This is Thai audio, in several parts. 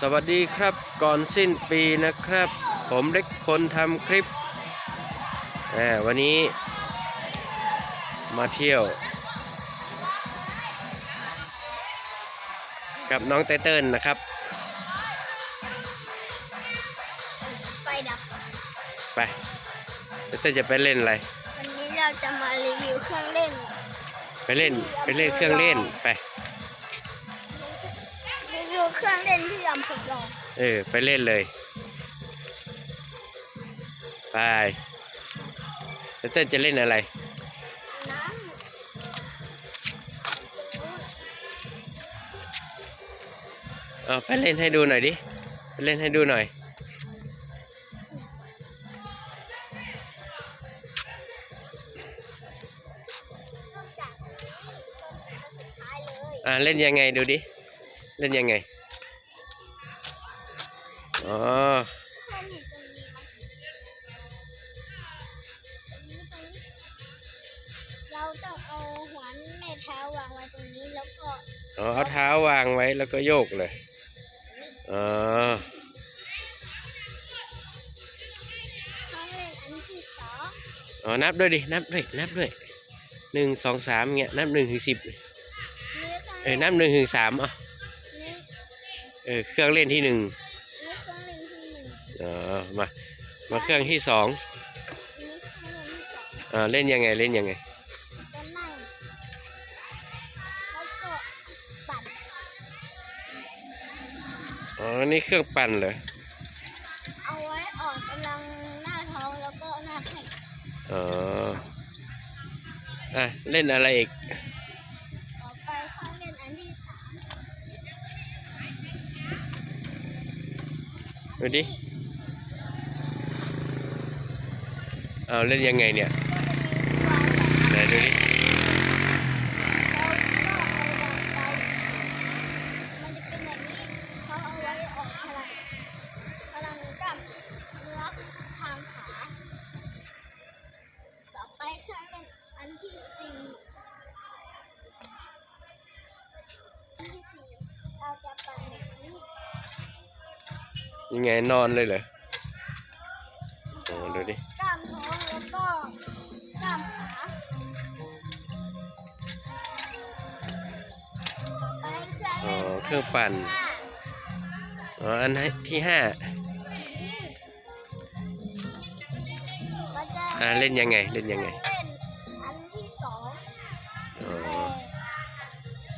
สวัสดีครับก่อนสิ้นปีนะครับ ผมเล็กคนทำคลิปอ่าวันนี้ มาเที่ยว กับน้องไตเติ้ลนะครับ ไฟดับ ไปไตเติ้ลจะไปเล่นอะไร วันนี้เราจะมารีวิวเครื่องเล่น ไปเล่น ไปเล่นเครื่องเล่นไปรีวิว เครื่องเล่นที่อำเภอรองเออ ไปเล่นเลย ไปไตเติ้ลจะเล่นอะไรน้เอาไปเล่นให้ดูหน่อยดิ ไปเล่นให้ดูหน่อยำนอกจากนี้อันสุดท้ายเลยอ่าเล่นยังไงดูดิ เล่นยังไง อ๋อแค่นี้ตรงนี้มั้งตรงนี้ตรงนี้เราต้องเอาหัวแม่เท้าวางไว้ตรงนี้แล้วก็อ๋อเอาเท้าวางไว้แล้วก็โยกเลยอ๋อองเล่นอันที่สองอ๋อนับด้วยดินับด้วยนับด้วยหนึ่งสองสามเงี้ยนับหนึ่งถึงสิบเออนับหนึ่งถึงสามอะเออเครื่องเล่นที่หนึ่ง ที่หนึ่งอ๋อมา มาเครื่องที่สองนี่เครื่องเล่นที่สองอ่าเล่นยังไงเล่นยังไงก็นั่งแล้วก็ปั่นอ๋อ นี่เครื่องปั่นเหรอ เอาไว้ออกกำลังหน้าท้องแล้วก็หน้าแข้งอ๋อ อะ เล่นอะไรอีกต่อไปเครื่องเล่นอันที่สามดูดิ เอาเล่นยังไงเนี่ยไหนดูดิเราก็เอาวางไปมันจะเป็นแบบนี้เขาเอาไว้ออกพลังพลังกล้ามเนื้อทางขาต่อไปเครื่องเล่นอันที่สี่อันที่สี่เราจะปั่นแบบนี้ยังไงนอนเลยเหรอโอ้ดูดิ กล้ามท้องแล้วก็กล้ามขาต่อไปเครื่องอ๋อเล่นเครื่องปั่นห้าอ๋ออันที่ห้ามันจะอ่าเล่นยังไงเล่นยังไงเล่นอันที่สองอ๋อ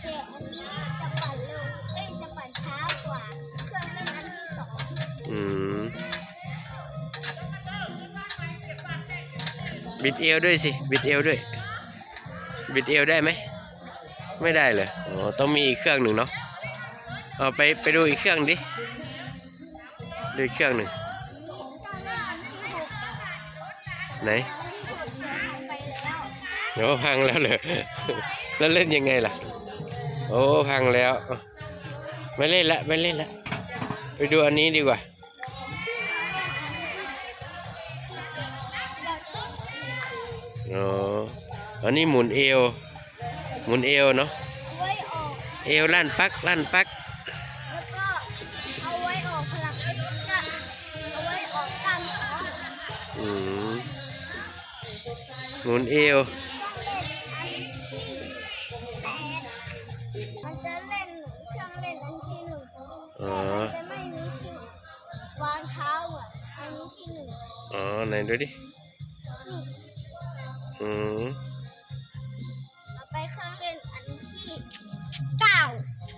แต่แต่อันนี้จะปั่นเร็วเอ้ยจะปั่นช้ากว่าเครื่องเล่นอันที่สองอืม บิดเอวด้วยสิ บิดเอวด้วย บิดเอวได้ไหม ไม่ได้เลยอ๋อต้องมีอีกเครื่องหนึ่งเนาะ เอาไปไปดูอีกเครื่องดิ ดูอีกเครื่องหนึ่งไหนโอ้พังแล้วเหรอแล้วเล่นยังไงล่ะ โอ้พังแล้ว ไม่เล่นละไม่เล่นละ ไปดูอันนี้ดีกว่า อ๋ออันนี้หมุนเอว หมุนเอวเนาะเอาไว้ออก เอวลั่นปักลั่นปัก แล้วก็เอาไว้ออกพลังก็เอาไว้ออกกล้ามท้องอืมหมุนเอวมันจะเล่นเครื่องเล่นอันที่หนึ่งอ๋อแต่มันจะไม่มีที่วางเท้าอะอันนี้ที่หนึ่งอ๋อไหนดูดินี่ อืมเอาไปเครื่องเล่นอันที่เก้า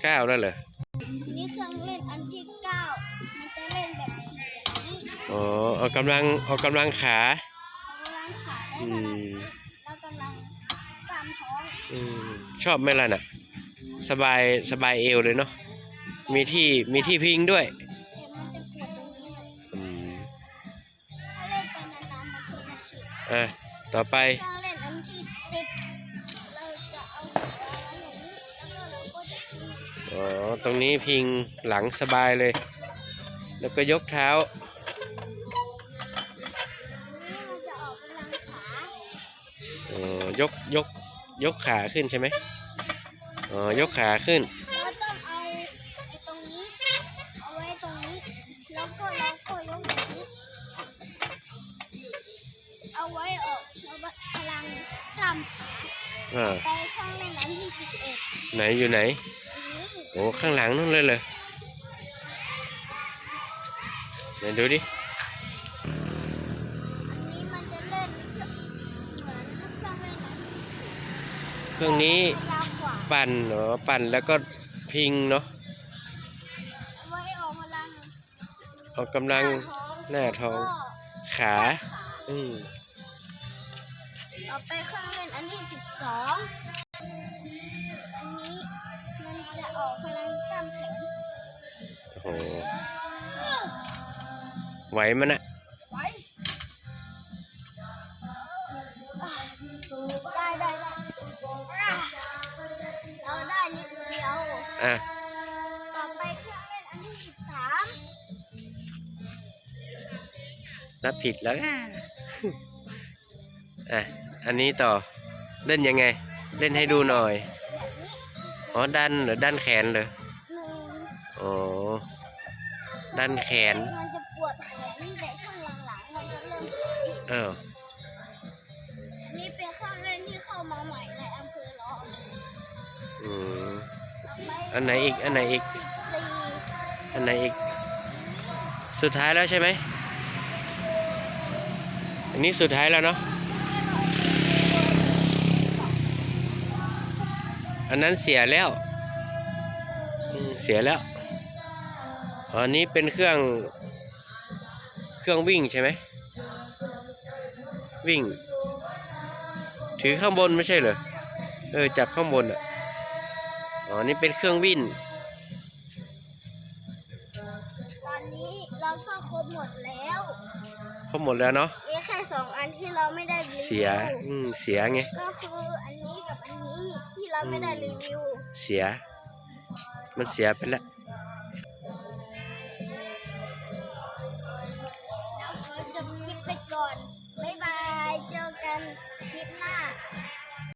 เก้าแล้วเหรอนี่เครื่องเล่นอันที่เก้ามันจะเล่นแบบทีแบบนี้อ๋อออกกำลังออกกำลังขา กำลังขาได้อืขนาดมนี้แล้วกำลังกล้ามท้องอืมชอบไหมล่ะน่ะ สบายสบายเอวเลยเนาะมีที่มีที่พิงด้วยแต่มันจะปวดตรงนี้หน่อยอืมถ้าเล่นไปนานๆมันจะฉีดอะต่อไป เครื่อง อ๋อ ตรงนี้พิงหลังสบายเลย แล้วก็ยกเท้าออกกำลังขาอ๋อ ยกยกยกขาขึ้นใช่ไหมอ๋อ ยกขาขึ้น เอาไว้ออกพลังกำอ่าไปข้างในน้ำที่สิบเอ็ดไหนอยู่ไหนโอ้ข้างหลังนั่นเลยเลยไหนดูดิเครื่องนี้ปั่นเนาะปั่นแล้วก็พิงเนาะออกกำลังหน้าท้องขาอืม ต่อไปเครื่องเล่นอันที่สิบสองอันนี้มันจะออกพลังกล้ามแขนโอ้โหไหวมันอะไว้ได้ได้ได้เราได้นิดเดียว อะต่อไปเครื่องเล่นอันที่สิบสามนับผิดแล้วอะ อันนี้ต่อเล่นยังไง เล่นให้ดูหน่อยแบบนี้อ๋อดันเหรือดันแขนเหรอหนึ่งอ๋อดันแขนมันจะปวดแขนแต่ช่วงหลังๆมันจะเริ่มเอออันนี้เป็นเครื่องเล่นที่เข้ามาใหม่ในอำเภอร้องอืมต่ไปอันไหนอีกอันไหนอีกสิบสี่อันไหนอีก สุดท้ายแล้วใช่ไหมอันนี้สุดท้ายแล้วเนาะ อันนั้นเสียแล้วอืมเสียแล้วอ๋ออันนี้เป็นเครื่องเครื่องวิ่งใช่ไหมวิ่ง ถือข้างบนไม่ใช่เหรอเออจับข้างบนอะอ๋อนี่เป็นเครื่องวิ่งตอนนี้เราก็ครบหมดแล้วครบหมดแล้วเนาะมีแค่สองอันที่เราไม่ได้รีวิวเสียอืมเสียไงก็คืออันนี้กับอันนี้ ที่เราไม่ไ